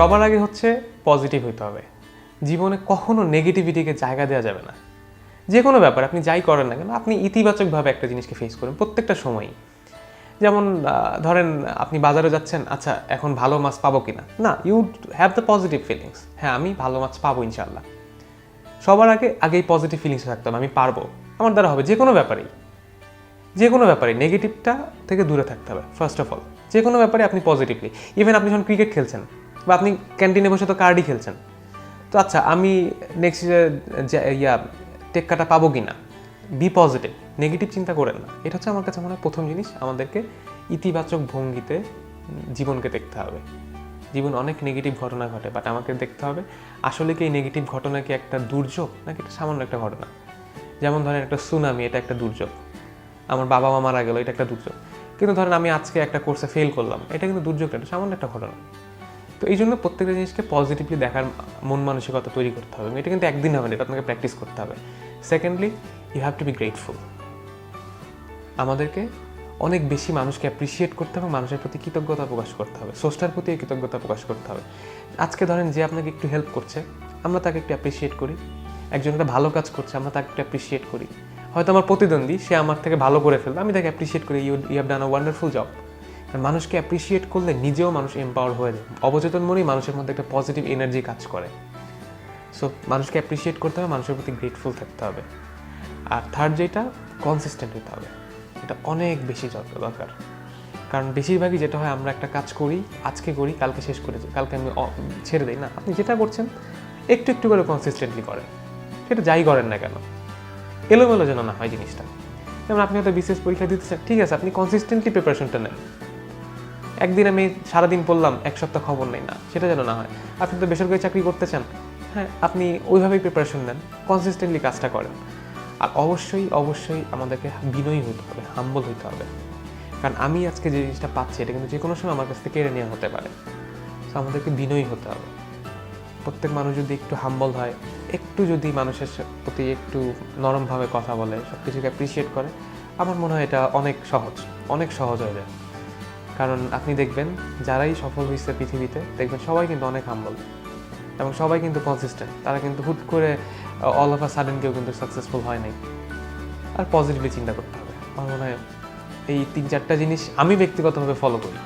সবার আগে হচ্ছে পজিটিভ হইতে হবে। জীবনে কখনো নেগেটিভিটিকে জায়গা দেওয়া যাবে না। যে কোনো ব্যাপার, আপনি যাই করেন না কেন, আপনি ইতিবাচকভাবে একটা জিনিসকে ফেস করেন প্রত্যেকটা সময়ই। যেমন ধরেন আপনি বাজারে যাচ্ছেন আচ্ছা এখন ভালো মাছ পাবো কিনা? না you have the positive feelings হ্যাঁ আমি ভালো মাছ পাবো ইনশাল্লাহ সবার আগে, আগেই পজিটিভ ফিলিংস থাকতে হবে, আমি পারব। আমার দ্বারা হবে যে কোনো ব্যাপারেই। যে কোনো ব্যাপারে নেগেটিভটা থেকে দূরে থাকতে হবে ফার্স্ট অফ অল যে কোনো ব্যাপারে আপনি পজিটিভলি ইভেন আপনি যখন ক্রিকেট খেলছেন বা আপনি ক্যান্টিনে বসে তো কার্ডই খেলছেন। তো আচ্ছা আমি নেক্সট ইয়া টেক্কাটা পাবো কি না বি পজিটিভ নেগেটিভ চিন্তা করেন না। এটা হচ্ছে আমার কাছে মনে হয় প্রথম জিনিস, আমাদেরকে ইতিবাচক ভঙ্গিতে জীবনকে দেখতে হবে। জীবন অনেক নেগেটিভ ঘটনা ঘটে বাট আমাকে দেখতে হবে। আসলে কি এই নেগেটিভ ঘটনা কি একটা দুর্যোগ, নাকি এটা সামান্য একটা ঘটনা? যেমন ধরেন একটা সুনামি এটা একটা দুর্যোগ। আমার বাবা মা মারা গেল, এটা একটা দুর্যোগ। কিন্তু ধরেন আমি আজকে একটা কোর্সে ফেল করলাম, এটা কিন্তু দুর্যোগ এটা সামান্য একটা ঘটনা। তো এই জন্য প্রত্যেকটা জিনিসকে পজিটিভলি দেখার মন মানসিকতা তৈরি করতে হবে। এটা কিন্তু একদিন হবে না, এটা আপনাকে প্র্যাকটিস করতে হবে। Secondly you have to be grateful আমাদেরকে অনেক বেশি মানুষকে অ্যাপ্রিসিয়েট করতে হবে, মানুষের প্রতি কৃতজ্ঞতা প্রকাশ করতে হবে। স্রষ্টার প্রতি কৃতজ্ঞতা প্রকাশ করতে হবে। আজকে ধরেন যে আপনাকে একটু হেল্প করছে, আমরা তাকে একটু অ্যাপ্রিসিয়েট করি। একজন একটা ভালো কাজ করছে, আমরা তাকে একটু অ্যাপ্রিসিয়েট করি। হয়তো আমার প্রতিদ্বন্দ্বী, সে আমার থেকে ভালো করে ফেলবে আমি তাকে অ্যাপ্রিসিয়েট করি you you have done a wonderful job মানুষকে অ্যাপ্রিসিয়েট করলে নিজেও মানুষ এম্পাওয়ার হয়ে যায়। অবচেতন মনেই মানুষের মধ্যে একটা পজিটিভ এনার্জি কাজ করে। সো মানুষকে অ্যাপ্রিসিয়েট করতে হবে, মানুষের প্রতি গ্রেটফুল থাকতে হবে। আর থার্ড যেটা কনসিস্টেন্ট হতে হবে। এটা অনেক বেশি দরকার। কারণ বেশিরভাগই যেটা হয়, আমরা একটা কাজ করি, আজকে করি, কালকে শেষ করে কালকে আমি ছেড়ে দিই। না, আপনি যেটা করছেন, একটু একটু করে কনসিস্টেন্টলি করেন। সেটা যাই করেন না কেন। এলোমেলো যেন না হয় জিনিসটা। যেমন আপনি হয়তো বিশেষ পরীক্ষা দিতেছেন ঠিক আছে, আপনি কনসিস্টেন্টলি প্রিপারেশনটা নেন। একদিন আমি সারাদিন পড়লাম, এক সপ্তাহ খবর নেই না, সেটা যেন না হয়। আপনি তো বেসরকারি চাকরি করতে চান। হ্যাঁ আপনি ওইভাবেই প্রিপারেশন নেন কনসিস্টেন্টলি কাজটা করেন। আর অবশ্যই অবশ্যই আমাদেরকে বিনয়ী হতে হবে হাম্বল হতে হবে। কারণ আমি আজকে যে জিনিসটা পাচ্ছি, এটা কিন্তু যে কোনো সময় আমার কাছ থেকে কেড়ে নেওয়া হতে পারে। তো আমাদেরকে বিনয়ী হতে হবে। প্রত্যেক মানুষ যদি একটু হাম্বল হয়, একটু যদি মানুষের প্রতি একটু নরমভাবে কথা বলে সব কিছুকে অ্যাপ্রিসিয়েট করে, আমার মনে হয় এটা অনেক সহজ অনেক সহজ হয়ে যায়। কারণ আপনি দেখবেন যারাই সফল হয়েছে পৃথিবীতে, দেখবেন সবাই কিন্তু অনেক হাম্বল এবং সবাই কিন্তু কনসিস্টেন্ট তারা কিন্তু হুট করে অল অফ আ সাডেন কেউ কিন্তু সাকসেসফুল হয় নাই। আর পজিটিভলি চিন্তা করতে হবে। আমার মনে হয় এই তিন চারটা জিনিস আমি ব্যক্তিগতভাবে ফলো করি।